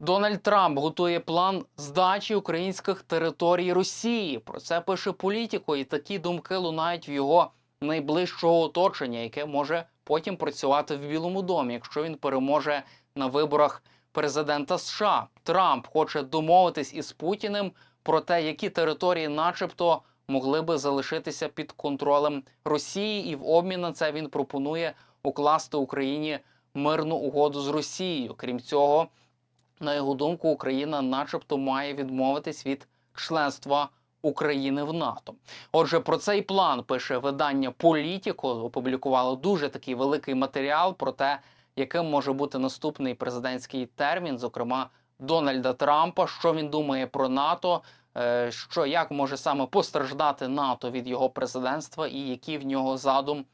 Дональд Трамп готує план здачі українських територій Росії. Про це пише політико, і такі думки лунають в його найближчого оточення, яке може потім працювати в Білому домі, якщо він переможе на виборах президента США. Трамп хоче домовитись із Путіним про те, які території, начебто, могли би залишитися під контролем Росії, і в обмін на це він пропонує укласти Україні мирну угоду з Росією. Крім цього, на його думку, Україна, начебто, має відмовитись від членства України в НАТО. Отже, про цей план пише видання Політіко. Опублікувало дуже такий великий матеріал про те, яким може бути наступний президентський термін, зокрема Дональда Трампа, що він думає про НАТО, е, що як може саме постраждати НАТО від його президентства, і який в нього задум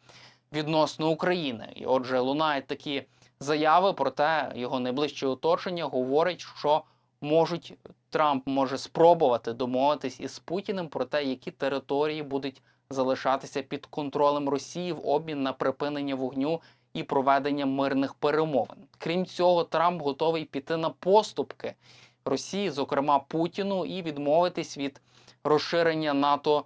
відносно України. І отже, лунають такі заяви про те, його найближче оточення говорить, що можуть Трамп може спробувати домовитись із Путіним про те, які території будуть залишатися під контролем Росії в обмін на припинення вогню і проведення мирних перемовин. Крім цього, Трамп готовий піти на поступки Росії, зокрема Путіну, і відмовитись від розширення НАТО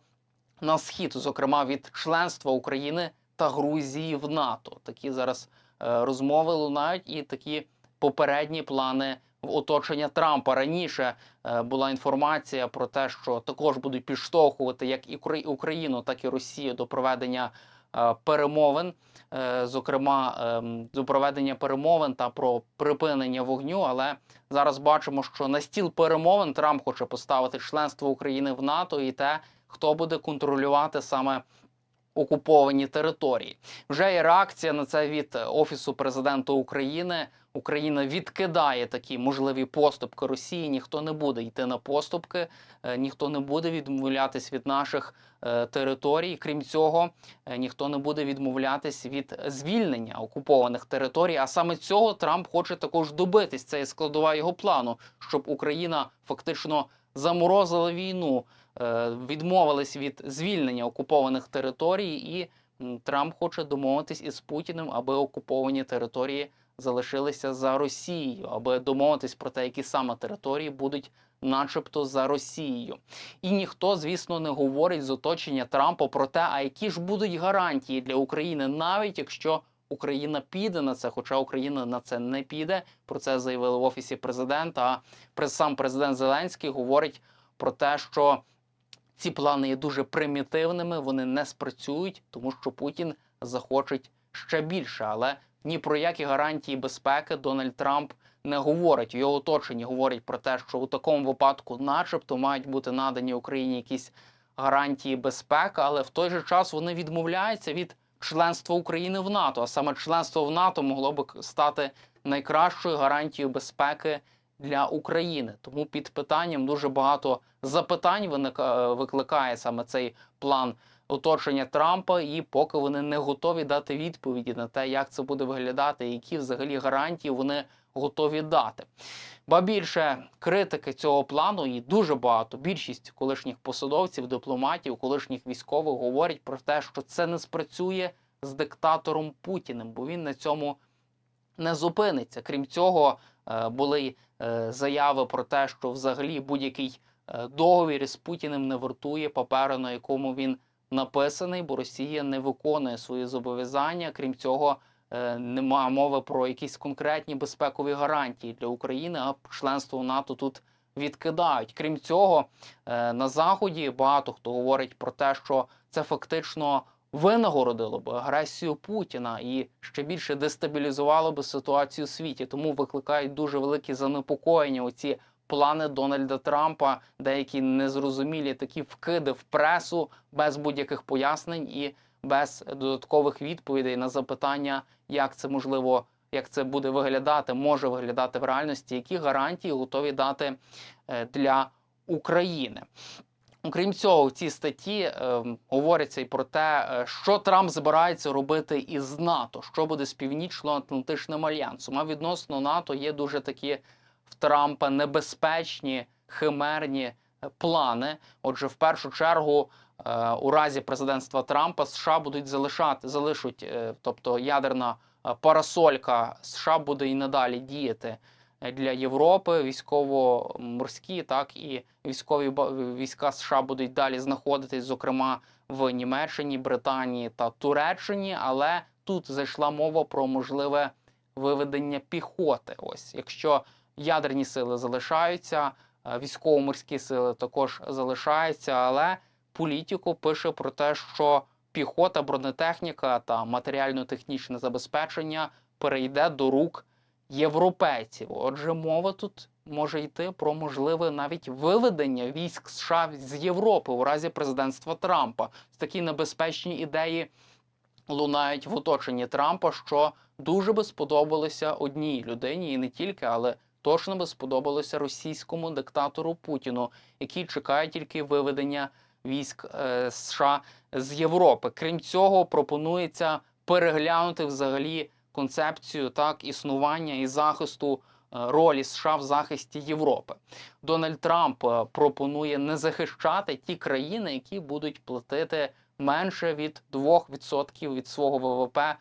на схід, зокрема від членства України та Грузії в НАТО. Такі зараз розмови лунають і такі попередні плани в оточення Трампа. Раніше е, була інформація про те, що також будуть підштовхувати як і Укра- Україну, так і Росію до проведення е, перемовин, е, зокрема ем, до проведення перемовин та про припинення вогню. Але зараз бачимо, що на стіл перемовин Трамп хоче поставити членство України в НАТО і те, хто буде контролювати саме окуповані території. Вже є реакція на це від офісу президента України. Україна відкидає такі можливі поступки Росії. Ніхто не буде йти на поступки, е, ніхто не буде відмовлятись від наших е, територій. Крім цього, е, ніхто не буде відмовлятись від звільнення окупованих територій. А саме цього Трамп хоче також добитись. Це складова його плану, щоб Україна фактично заморозила війну, е, відмовилась від звільнення окупованих територій, і Трамп хоче домовитись із Путіним, аби окуповані території залишилися за Росією, аби домовитись про те, які саме території будуть, начебто, за Росією. І ніхто, звісно, не говорить з оточення Трампа про те, а які ж будуть гарантії для України, навіть якщо Україна піде на це, хоча Україна на це не піде. Про це заявили в офісі президента. А сам президент Зеленський говорить про те, що ці плани є дуже примітивними, вони не спрацюють, тому що Путін захоче ще більше. Але ні про які гарантії безпеки Дональд Трамп не говорить. Його оточення говорить про те, що у такому випадку, начебто, мають бути надані Україні якісь гарантії безпеки, але в той же час вони відмовляються від членства України в НАТО. А саме членство в НАТО могло би стати найкращою гарантією безпеки для України. Тому під питанням дуже багато запитань виника- е, викликає саме цей план оточення Трампа, і поки вони не готові дати відповіді на те, як це буде виглядати, які взагалі гарантії вони готові дати. Ба більше критики цього плану і дуже багато. Більшість колишніх посадовців, дипломатів, колишніх військових говорять про те, що це не спрацює з диктатором Путіним, бо він на цьому не зупиниться. Крім цього, були е, заяви про те, що взагалі будь-який е, договір із Путіним не вартує паперу, на якому він написаний, бо Росія не виконує свої зобов'язання. Крім цього, е, немає мови про якісь конкретні безпекові гарантії для України, а членство НАТО тут відкидають. Крім цього, е, на заході багато хто говорить про те, що це фактично винагородило б агресію Путіна і ще більше дестабілізувало би ситуацію у світі. Тому викликають дуже великі занепокоєння. Оці плани Дональда Трампа, деякі незрозумілі такі вкиди в пресу без будь-яких пояснень і без додаткових відповідей на запитання, як це можливо, як це буде виглядати, може виглядати в реальності, які гарантії готові дати е, для України. Окрім цього, в цій статті е, говориться і про те, е, що Трамп збирається робити із НАТО, що буде з північно-атлантичним альянсом. А відносно НАТО є дуже такі в Трампа небезпечні химерні е, плани. Отже, в першу чергу, е, у разі президентства Трампа США будуть залишати, залишуть, тобто ядерна парасолька США буде і надалі діяти для Європи. Військово-морські, так і військові війська США будуть далі знаходитись, зокрема в Німеччині, Британії та Туреччині. Але тут зайшла мова про можливе виведення піхоти. Ось якщо ядерні сили залишаються, е, військово-морські сили також залишаються, але політико пише про те, що піхота, бронетехніка та матеріально-технічне забезпечення перейде до рук європейців. Отже, мова тут може йти про можливе навіть виведення військ США з Європи у разі президентства Трампа. Такі небезпечні ідеї лунають в оточенні Трампа, що дуже би сподобалося одній людині, і не тільки, але точно би сподобалося російському диктатору Путіну, який чекає тільки виведення військ е, США з Європи. Крім цього, пропонується переглянути взагалі концепцію так існування і захисту е, ролі США в захисті Європи. Дональд Трамп е, пропонує не захищати ті країни, які будуть платити менше від 2% від свого ВВП е,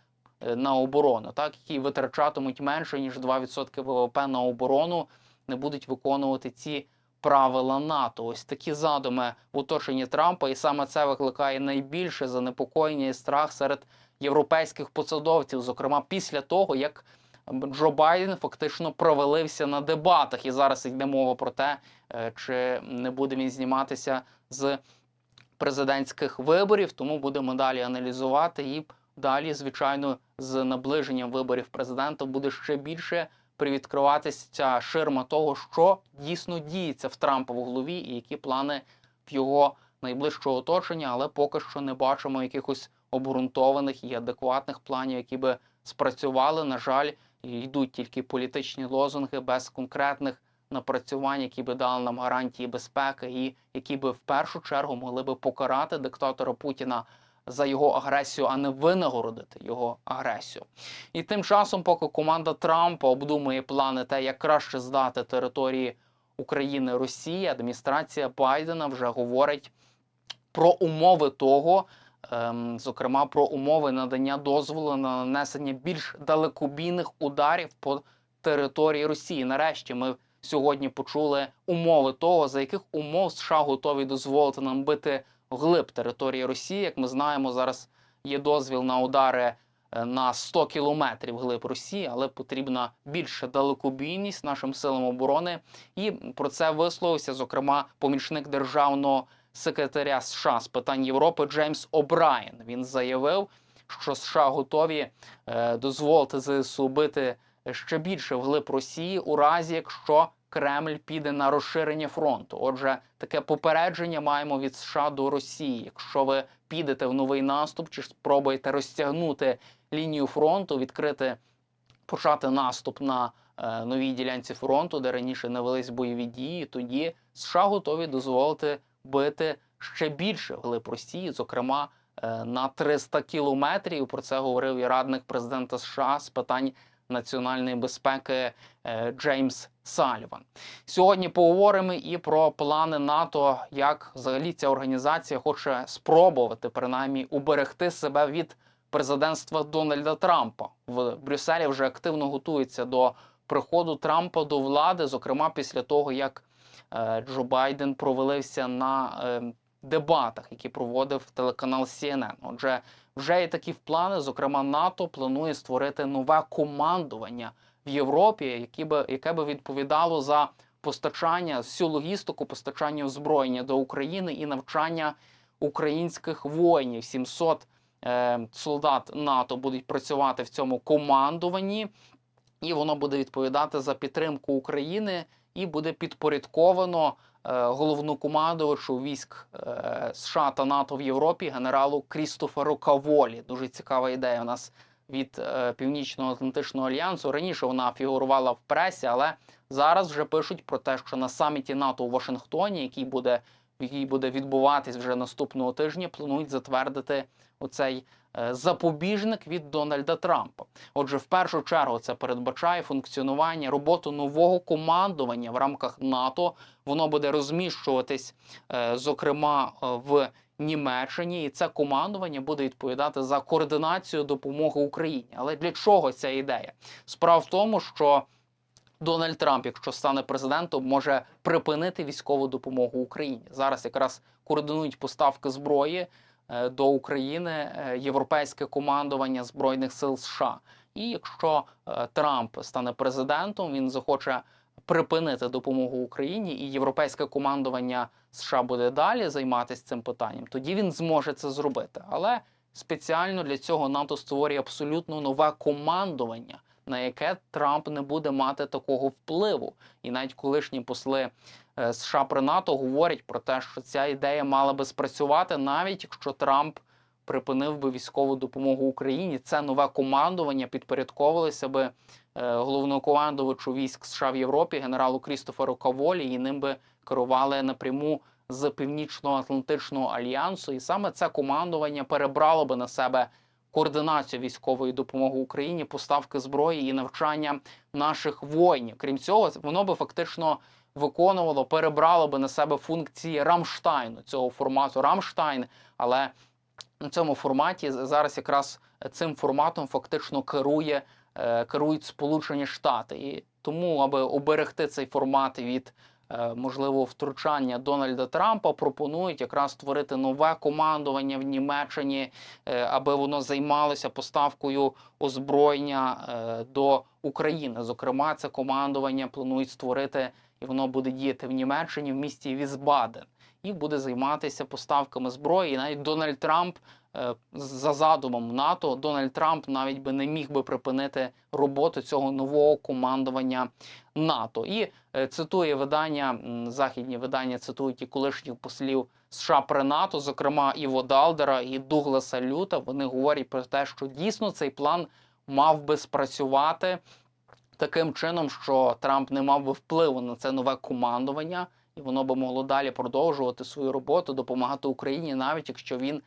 на оборону, так які витрачатимуть менше ніж 2% ВВП на оборону, не будуть виконувати ці правила НАТО. Ось такі задуми в оточенні Трампа, і саме це викликає найбільше занепокоєння і страх серед європейських посадовців, зокрема після того, як Джо Байден фактично провалився на дебатах, і зараз йде мова про те, е, чи не буде він зніматися з президентських виборів. Тому будемо далі аналізувати. І далі, звичайно, з наближенням виборів президента буде ще більше привідкриватися ця ширма того, що дійсно діється в Трампа в голові, і які плани в його найближчого оточення, але поки що не бачимо якихось обґрунтованих і адекватних планів, які би спрацювали. На жаль, йдуть тільки політичні лозунги без конкретних напрацювань, які би дали нам гарантії безпеки, і які би в першу чергу могли би покарати диктатора Путіна за його агресію, а не винагородити його агресію. І тим часом, поки команда Трампа обдумує плани те, як краще здати території України Росії, адміністрація Байдена вже говорить про умови того, зокрема про умови надання дозволу на нанесення більш далекобійних ударів по території Росії. Нарешті ми сьогодні почули умови того, за яких умов США готові дозволити нам бити вглиб території Росії. Як ми знаємо, зараз є дозвіл на удари е, на 100 кілометрів глиб Росії, але потрібна більша далекобійність нашим силам оборони. І про це висловився, зокрема, помічник державного секретаря США з питань Європи Джеймс О'Брайен. Він заявив, що США готові е, дозволити ЗСУ бити ще більше вглиб Росії у разі, якщо Кремль піде на розширення фронту. Отже, таке попередження маємо від США до Росії. Якщо ви підете в новий наступ чи спробуєте розтягнути лінію фронту, відкрити почати наступ на е, новій ділянці фронту, де раніше не велись бойові дії, тоді США готові дозволити бити ще більше вглиб Росії, зокрема е, на 300 кілометрів. Про це говорив і радник президента США з питань національної безпеки е, Джеймс Сальван. Сьогодні поговоримо і про плани НАТО, як взагалі ця організація хоче спробувати принаймні уберегти себе від президентства Дональда Трампа. В Брюсселі вже активно готується до приходу Трампа до влади, зокрема після того, як Джо Байден провалився на е, дебатах, які проводив телеканал CNN. Отже, вже є такі плани. Зокрема, НАТО планує створити нове командування в Європі, яке би, яке би відповідало за постачання всю логістику, постачання озброєння до України і навчання українських воїнів. 700 е, солдат НАТО будуть працювати в цьому командуванні, і воно буде відповідати за підтримку України і буде підпорядковано е, головнокомандувачу військ е, США та НАТО в Європі генералу Крістоферу Каволі. Дуже цікава ідея. У нас від е, Північно-Атлантичного альянсу раніше вона фігурувала в пресі, але зараз вже пишуть про те, що на саміті НАТО у Вашингтоні, який буде який буде відбуватись вже наступного тижня, планують затвердити оцей е, запобіжник від Дональда Трампа. Отже, в першу чергу це передбачає функціонування роботу нового командування в рамках НАТО. Воно буде розміщуватись, е, зокрема, е, в Німеччині, і це командування буде відповідати за координацію допомоги Україні. Але для чого ця ідея? Справа в тому, що Дональд Трамп, якщо стане президентом, може припинити військову допомогу Україні. Зараз якраз координують поставки зброї е, до України е, європейське командування збройних сил США. І якщо е, Трамп стане президентом, він захоче припинити допомогу Україні, і європейське командування США буде далі займатися цим питанням. Тоді він зможе це зробити. Але спеціально для цього НАТО створює абсолютно нове командування, на яке Трамп не буде мати такого впливу. І навіть колишні посли е, США при НАТО говорять про те, що ця ідея мала би спрацювати, навіть якщо Трамп припинив би військову допомогу Україні. Це нове командування підпорядковувалося би е, головнокомандувачу військ США в Європі, генералу Крістоферу Каволі, і ним би керували напряму з Північно-Атлантичного альянсу. І саме це командування перебрало би на себе координацію військової допомоги Україні, поставки зброї і навчання наших воїнів. Крім цього, воно би фактично виконувало, перебрало би на себе функції Рамштайну цього формату Рамштайн, але на цьому форматі зараз якраз цим форматом фактично керує е, керують Сполучені Штати, і тому, аби оберегти цей формат від е, можливого втручання Дональда Трампа, пропонують якраз створити нове командування в Німеччині, е, аби воно займалося поставкою озброєння е, до України. Зокрема, це командування планують створити, і воно буде діяти в Німеччині в місті Візбаден і буде займатися поставками зброї. І навіть Дональд Трамп за задумом НАТО Дональд Трамп навіть би не міг би припинити роботу цього нового командування НАТО. І е, цитує видання західні видання, цитують і колишніх послів США при НАТО, зокрема Іво Далдера і Дугласа Люта. Вони говорять про те, що дійсно цей план мав би спрацювати таким чином, що Трамп не мав би впливу на це нове командування і воно би могло далі продовжувати свою роботу, допомагати Україні, навіть якщо він е,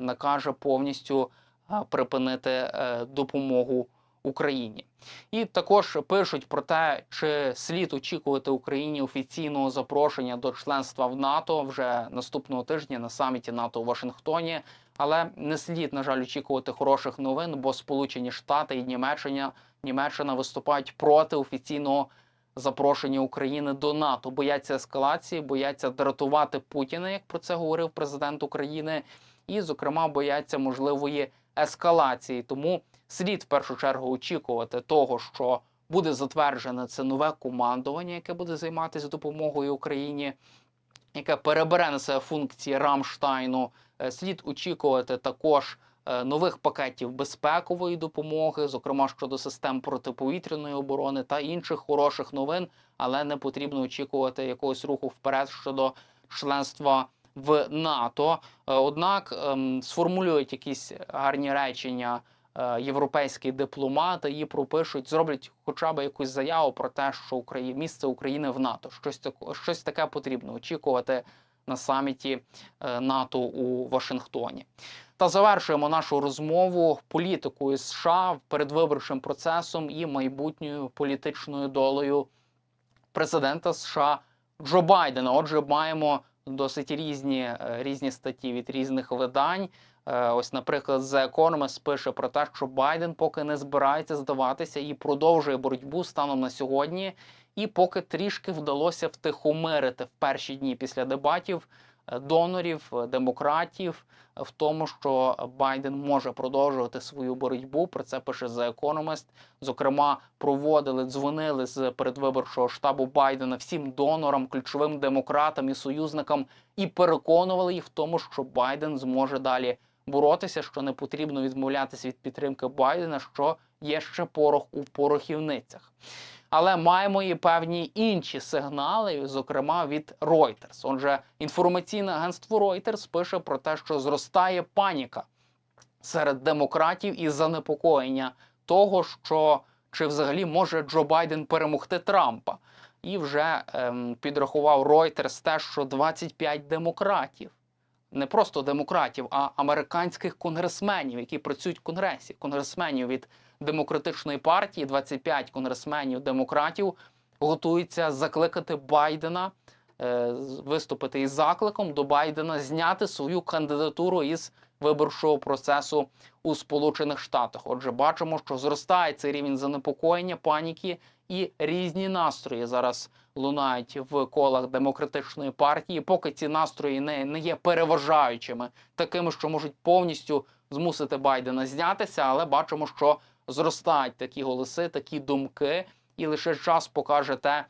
накаже повністю е, припинити е, допомогу Україні. І також пишуть про те, чи слід очікувати Україні офіційного запрошення до членства в НАТО вже наступного тижня на саміті НАТО у Вашингтоні. Але не слід, на жаль, очікувати хороших новин, бо Сполучені Штати і Німеччина Німеччина виступають проти офіційного запрошення України до НАТО, бояться ескалації, бояться дратувати Путіна, як про це говорив президент України, і, зокрема, бояться можливої ескалації. Тому слід в першу чергу очікувати того, що буде затверджене це нове командування, яке буде займатися допомогою Україні, яке перебере на себе функції Рамштайну. Е, Слід очікувати також е, нових пакетів безпекової допомоги, зокрема щодо систем протиповітряної оборони та інших хороших новин, але не потрібно очікувати якогось руху вперед щодо членства в НАТО. Е, Однак ем, сформулюють якісь гарні речення. е, Європейські дипломати її пропишуть, зроблять хоча б якусь заяву про те, що Україна місце України в НАТО. Щось таке, щось таке потрібно очікувати на саміті е, НАТО у Вашингтоні. Та завершуємо нашу розмову політикою США передвиборчим процесом і майбутньою політичною долею президента США Джо Байдена. Отже, маємо досить різні, е, різні статті від різних видань. Е, Ось, наприклад, The Economist пише про те, що Байден поки не збирається здаватися і продовжує боротьбу станом на сьогодні. І поки трішки вдалося втихомирити в перші дні після дебатів донорів, е, демократів е, в тому, що Байден може продовжувати свою боротьбу. Про це пише The Economist. Зокрема, проводили, дзвонили з передвиборчого штабу Байдена всім донорам, ключовим демократам і союзникам, і переконували їх в тому, що Байден зможе далі боротися, що не потрібно відмовлятися від підтримки Байдена, що є ще порох у порохівницях. Але маємо і певні інші сигнали, зокрема від Reuters. Отже, інформаційне агентство Reuters пише про те, що зростає паніка серед демократів і занепокоєння того, що чи взагалі може Джо Байден перемогти Трампа. І вже ем, підрахував Reuters те, що 25 демократів, не просто демократів, а американських конгресменів, які працюють в конгресі, конгресменів від демократичної партії, 25 конгресменів демократів готуються закликати Байдена е, виступити із закликом до Байдена зняти свою кандидатуру із виборчого процесу у Сполучених Штатах. Отже, бачимо, що зростає цей рівень занепокоєння, паніки, і різні настрої зараз лунають в колах демократичної партії. Поки ці настрої не, не є переважаючими, такими, що можуть повністю змусити Байдена знятися, але бачимо, що зростають такі голоси, такі думки, і лише час покаже те,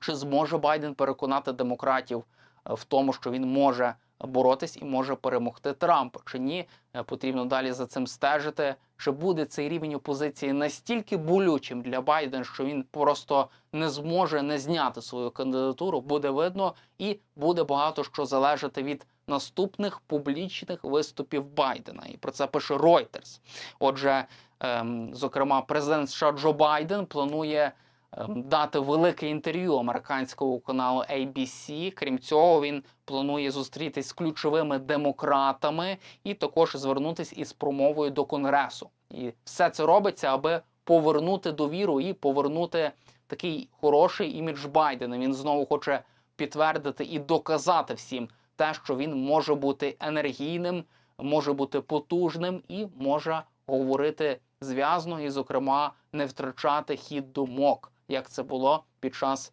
чи зможе Байден переконати демократів е, в тому, що він може боротись і може перемогти Трампа, чи ні? Е, Потрібно далі за цим стежити. Чи буде цей рівень опозиції настільки болючим для Байдена, що він просто не зможе не зняти свою кандидатуру? Буде видно, і буде багато що залежати від наступних публічних виступів Байдена. І про це пише Reuters. Отже, ем, зокрема, президент США Джо Байден планує ем, дати велике інтерв'ю американського каналу ABC. Крім цього, він планує зустрітись з ключовими демократами і також звернутись із промовою до конгресу. І все це робиться, аби повернути довіру і повернути такий хороший імідж Байдена. Він знову хоче підтвердити і доказати всім те, що він може бути енергійним, може бути потужним і може говорити зв'язно і, зокрема, не втрачати хід думок, як це було під час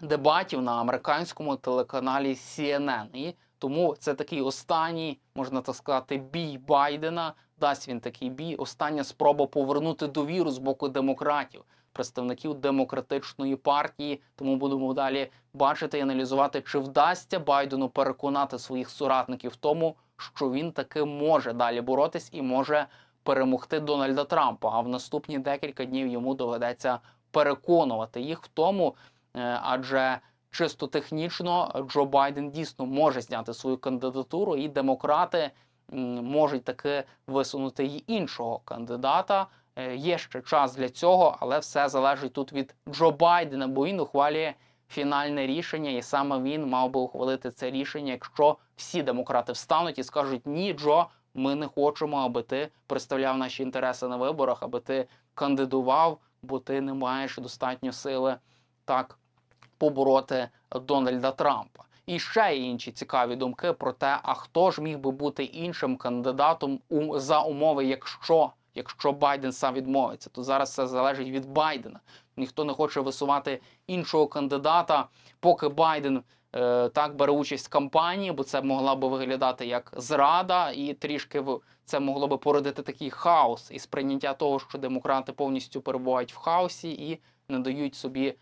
дебатів на американському телеканалі CNN. І тому це такий останній, можна так сказати, бій Байдена. Дасть він такий бій. Остання спроба повернути довіру з боку демократів, представників демократичної партії. Тому будемо далі бачити і аналізувати, чи вдасться Байдену переконати своїх соратників в тому, що він таки може далі боротись і може перемогти Дональда Трампа. А в наступні декілька днів йому доведеться переконувати їх в тому, е, адже чисто технічно Джо Байден дійсно може зняти свою кандидатуру, і демократи можуть таки висунути й іншого кандидата. Е, Є ще час для цього, але все залежить тут від Джо Байдена, бо він ухвалює фінальне рішення, і саме він мав би ухвалити це рішення, якщо всі демократи встануть і скажуть ні, Джо, ми не хочемо, аби ти представляв наші інтереси на виборах, аби ти кандидував, бо ти не маєш достатньо сили так побороти Дональда Трампа. І ще є інші цікаві думки про те, а хто ж міг би бути іншим кандидатом у за умови, якщо якщо Байден сам відмовиться, то зараз все залежить від Байдена. Ніхто не хоче висувати іншого кандидата, поки Байден е, так бере участь в кампанії, бо це могла би виглядати як зрада, і трішки в це могло би породити такий хаос і сприйняття того, що демократи повністю перебувають в хаосі і не дають собі е,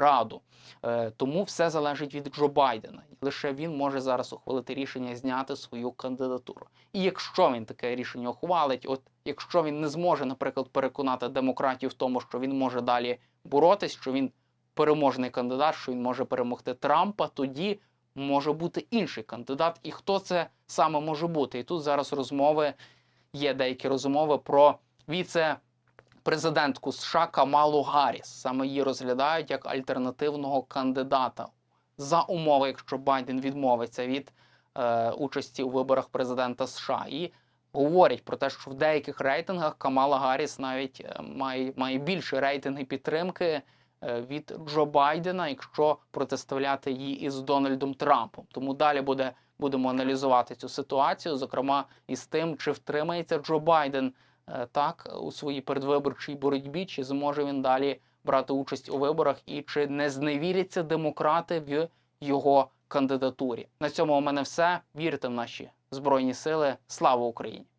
раду. Е, тому все залежить від Джо Байдена. Лише він може зараз ухвалити рішення зняти свою кандидатуру. І якщо він таке рішення ухвалить, от якщо він не зможе, наприклад, переконати демократів в тому, що він може далі боротись, що він переможний кандидат, що він може перемогти Трампа, тоді може бути інший кандидат. І хто це саме може бути? І тут зараз розмови є деякі розмови про віце президентку США Камалу Гарріс. Саме її розглядають як альтернативного кандидата за умови, якщо Байден відмовиться від е, участі у виборах президента США. І говорять про те, що в деяких рейтингах Камала Гарріс навіть е, має, має більше рейтинги підтримки е, від Джо Байдена, якщо протиставляти її із Дональдом Трампом. Тому далі буде будемо аналізувати цю ситуацію, зокрема із тим, чи втримається Джо Байден е, так у своїй передвиборчій боротьбі, чи зможе він далі брати участь у виборах, і чи не зневіряться демократи в його кандидатурі. На цьому у мене все. Вірте в наші збройні сили. Слава Україні!